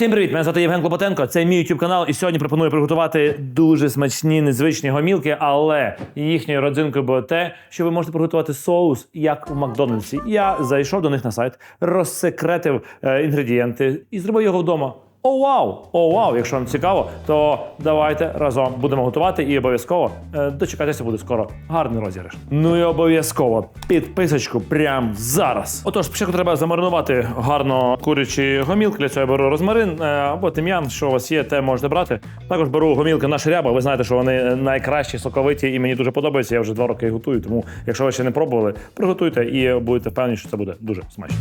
Всім привіт! Мене звати Євген Клопотенко. Це мій YouTube канал. І сьогодні пропоную приготувати дуже смачні, незвичні гомілки, але їхньою родзинкою буде те, що ви можете приготувати соус як у Макдональдсі. Я зайшов до них на сайт, розсекретив е, інгредієнти і зробив його вдома. О, вау! О, вау! Якщо вам цікаво, то давайте разом будемо готувати і обов'язково е, дочекайтеся буде скоро гарний розіграш. Ну і обов'язково підписочку прямо зараз. Отож, спочатку треба замаринувати гарно курячі гомілки. Для цього я беру розмарин е, або тим'ян, що у вас є, те можете брати. Також беру гомілки на ряба. Ви знаєте, що вони найкращі, соковиті і мені дуже подобаються. Я вже два роки їх готую. Тому, якщо ви ще не пробували, приготуйте і будете впевнені, що це буде дуже смачно.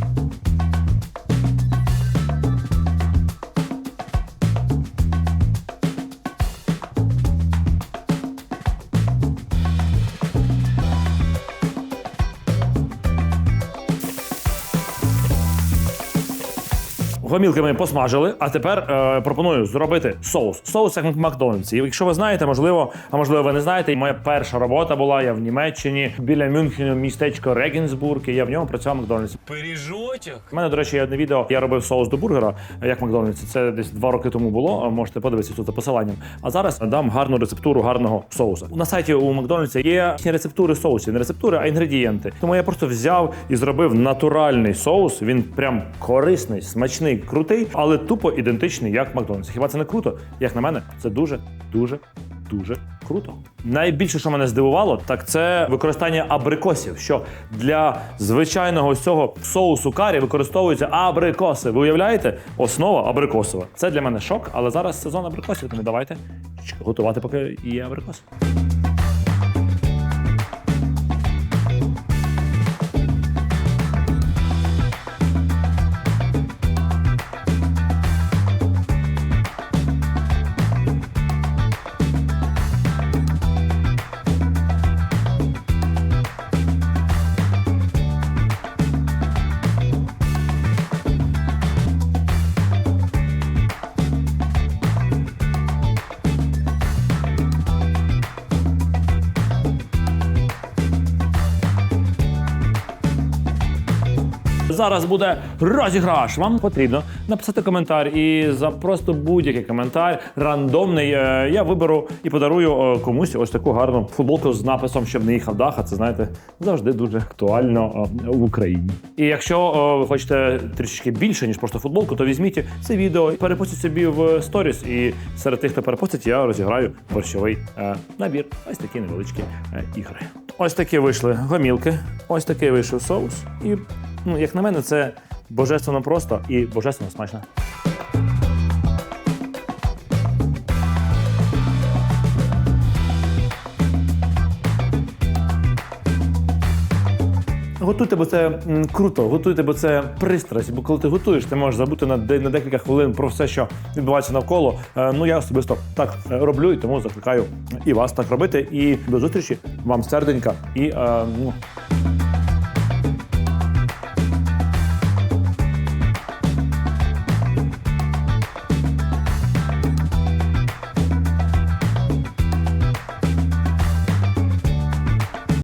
Гомілки ми посмажили, а тепер е, пропоную зробити соус. Соус як в Макдональдсі. І якщо ви знаєте, можливо, а можливо, ви не знаєте, моя перша робота була я в Німеччині біля Мюнхену, містечко Регенсбург, і я в ньому працював в Макдональдсі. Пиріжочок. У мене, до речі, є одне відео. Я робив соус до бургера, як в Макдональдсі. Це десь два роки тому було. Можете подивитися тут за посиланням. А зараз дам гарну рецептуру гарного соусу. На сайті у Макдональдсі є рецептури соусів, не рецептури, а інгредієнти. Тому я просто взяв і зробив натуральний соус. Він прям корисний, смачний, крутий, але тупо ідентичний, як в Макдональдсі. Хіба це не круто? Як на мене, це дуже, дуже, дуже круто. Найбільше, що мене здивувало, так це використання абрикосів. Що для звичайного цього соусу карі використовуються абрикоси. Ви уявляєте? Основа абрикосова. Це для мене шок, але зараз сезон абрикосів, тому давайте готувати, поки є абрикоси. Зараз буде розіграш. Вам потрібно написати коментар, і за просто будь-який коментар рандомний е, я виберу і подарую е, комусь ось таку гарну футболку з написом, щоб не їхав даха. Це знаєте завжди дуже актуально е, в Україні. І якщо ви хочете трішки більше ніж просто футболку, то візьміть це відео і перепостіть собі в сторіс. І серед тих, хто перепостить, я розіграю борщовий набір. Ось такі невеличкі ігри. Ось такі вийшли гомілки, ось такий вийшов соус. І ну, як на мене, це божественно просто і божественно смачно. Готуйте, бо це круто, готуйте, бо це пристрасть. Бо коли ти готуєш, ти можеш забути на, на декілька хвилин про все, що відбувається навколо. Е, ну я особисто так е, роблю, і тому закликаю і вас так робити. І до зустрічі вам серденька і е, ну,